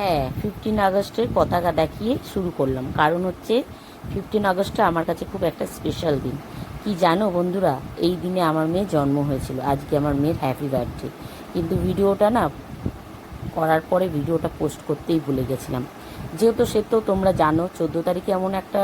হ্যাঁ ফিফটিন আগস্টের পতাকা দেখিয়ে শুরু করলাম। কারণ হচ্ছে ফিফটিন আগস্টটা আমার কাছে খুব একটা স্পেশাল দিন। কি জানো বন্ধুরা, এই দিনে আমার মেয়ে জন্ম হয়েছিল। আজকে আমার মেয়ের হ্যাপি বার্থডে কিন্তু ভিডিওটা না, করার পরে ভিডিওটা পোস্ট করতেই ভুলে গেছিলাম। যেহেতু সে তো তোমরা জানো, চোদ্দ তারিখে এমন একটা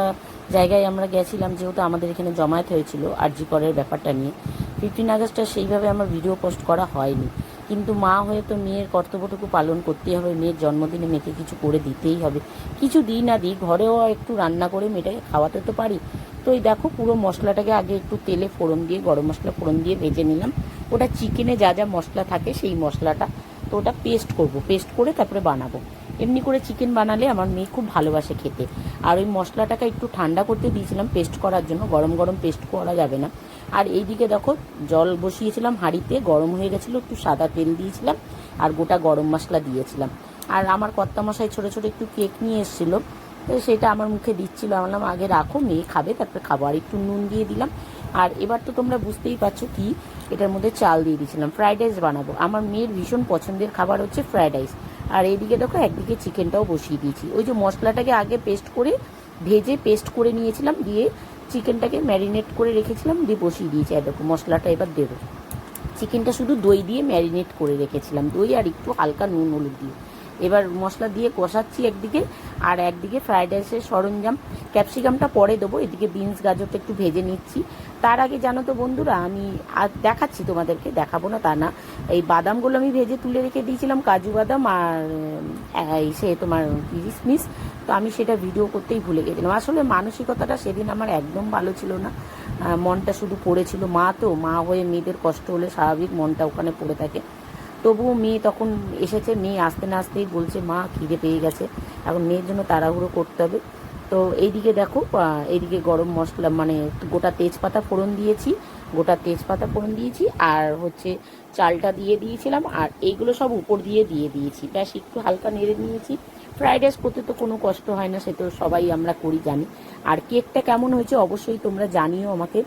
জায়গায় আমরা গেছিলাম, যেহেতু আমাদের এখানে জমায়েত হয়েছিল আরজি করের ব্যাপারটা নিয়ে। ফিফটিন আগস্টটা সেইভাবে আমার ভিডিও পোস্ট করা হয়নি। কিন্তু মা হয়ে তো মেয়ের কর্তব্যটুকু পালন করতেই হবে, মেয়ের জন্মদিনে মেয়েকে কিছু করে দিতেই হবে। কিছু দিই না দিই, ঘরেও একটু রান্না করে মেয়েটাকে খাওয়াতে তো পারি। তো এই দেখো পুরো মশলাটাকে আগে একটু তেলে ফোড়ন দিয়ে, গরম মশলা ফোড়ন দিয়ে ভেজে নিলাম। ওটা চিকেনে যা যা মশলা থাকে সেই মশলাটা তো ওটা পেস্ট করব, পেস্ট করে তারপরে বানাবো। এমনি করে চিকেন বানালে আমার মেয়ে খুব ভালোবাসে খেতে। আর ওই মশলাটাকে একটু ঠান্ডা করতে দিয়েছিলাম পেস্ট করার জন্য। গরম গরম পেস্ট করা যাবে না। আর এইদিকে দেখো, জল বসিয়েছিলাম হাঁড়িতে, গরম হয়ে গেছিল, একটু সাদা তেল দিয়েছিলাম আর গোটা গরম মশলা দিয়েছিলাম। আর আমার কর্তামশাই ছোটো ছোটো একটু কেক নিয়ে এসেছিল, তো সেটা আমার মুখে দিচ্ছিল। বললাম, আগে রাখো, মেয়ে খাবে, তারপরে খাব। আর একটু নুন দিয়ে দিলাম। আর এবার তো তোমরা বুঝতেই পারছ কি, এটার মধ্যে চাল দিয়ে দিয়েছিলাম। ফ্রাইড রাইস বানাবো। আমার মেয়ের ভীষণ পছন্দের খাবার হচ্ছে ফ্রাইড রাইস আর এইদিকে দেখো, একদিকে চিকেনটাও বসিয়ে দিয়েছি। ওই যে মশলাটাকে আগে পেস্ট করে, ভেজে পেস্ট করে নিয়েছিলাম, দিয়ে চিকেনটাকে ম্যারিনেট করে রেখেছিলাম, দিয়ে বসিয়ে দিয়েছি। আর দেখো, মশলাটা এবার দেবো। চিকেনটা শুধু দই দিয়ে ম্যারিনেট করে রেখেছিলাম। দই আর একটু হালকা নুন, হলুদ দিয়ে। এবার মশলা দিয়ে কষাচ্ছি একদিকে, আর একদিকে ফ্রাইড রাইসের সরঞ্জাম। ক্যাপসিকামটা পরে দেবো, এদিকে বিনস গাজরটা একটু ভেজে নিচ্ছি। তার আগে জানো তো বন্ধুরা, আমি আর দেখাচ্ছি তোমাদেরকে, দেখাবো না তা না। এই বাদামগুলো আমি ভেজে তুলে রেখে দিয়েছিলাম, কাজু বাদাম আর এই সে তোমার কিসমিস। তো আমি সেটা ভিডিও করতেই ভুলে গেছিলাম। আসলে মানসিকতাটা সেদিন আমার একদম ভালো ছিল না। মনটা শুধু পড়েছিল। মা তো, মা হয়ে মেয়েদের কষ্ট হলে স্বাভাবিক মনটা ওখানে পড়ে থাকে। তবুও মেয়ে তখন এসেছে, মেয়ে আসতে না আসতেই বলছে, মা, খিদে পেয়ে গেছে। এখন মেয়ের জন্য তাড়াহুড়ো করতে হবে। তো এইদিকে দেখো এইদিকে গরম মশলা মানে গোটা তেজপাতা ফোড়ন দিয়েছি, গোটা তেজপাতা ফোড়ন দিয়েছি, আর হচ্ছে চালটা দিয়ে দিয়েছিলাম, আর এইগুলো সব উপর দিয়ে দিয়ে দিয়েছি। ব্যাস, একটু হালকা নেড়ে নিয়েছি। ফ্রাইড রাইস করতে তো কোনো কষ্ট হয় না, সে তো সবাই আমরা করি, জানি। আর কেকটা কেমন হয়েছে অবশ্যই তোমরা জানিও আমাকে,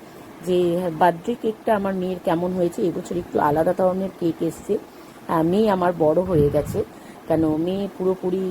যে বার্থডে কেকটা আমার মেয়ের কেমন হয়েছে। এবছর একটু আলাদা ধরনের কেক এসছে। মেয়ে আমার বড় হয়ে গেছে। কেন? মেয়ে পুরোপুরি,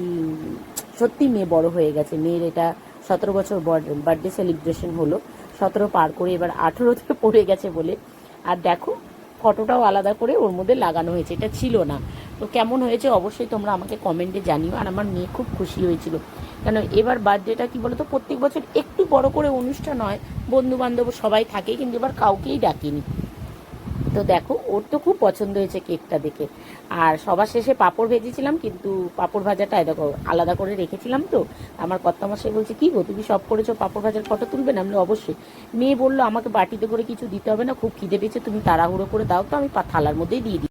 সত্যি মেয়ে বড় হয়ে গেছে। মেয়ের এটা সতেরো বছর বার্থডে সেলিব্রেশন হলো। সতেরো পার করে এবার আঠেরোতে পড়ে গেছে বলে। আর দেখো, ফটোটাও আলাদা করে ওর মধ্যে লাগানো হয়েছে। এটা ছিল না। তো কেমন হয়েছে অবশ্যই তোমরা আমাকে কমেন্টে জানিও। আর আমার মেয়ে খুব খুশি হয়েছিল। কেন? এবার বার্থডেটা কি বলতো? প্রত্যেক বছর একটু বড় করে অনুষ্ঠান হয়। বন্ধু বান্ধব সবাই থাকে, কিন্তু এবার কাউকেই ডাকিনি। তো দেখো, ওর তো খুব পছন্দ হয়েছে কেকটা দেখে। আর সবার শেষে পাঁপড় ভেজেছিলাম, কিন্তু পাঁপড় ভাজাটা দেখো, আলাদা করে রেখেছিলাম তো। আমার কর্তামশাই বলছে, কি গো, তুমি সব করেছ, পাঁপড় ভাজার ফটো তুলবে না? আমি অবশ্যই। মেয়ে বলল, আমাকে বাটিতে করে কিছু দিতে হবে না, খুব খিদে পেয়েছে, তুমি তাড়াহুড়ো করে দাও তো, আমি থালার মধ্যেই দিয়ে দিই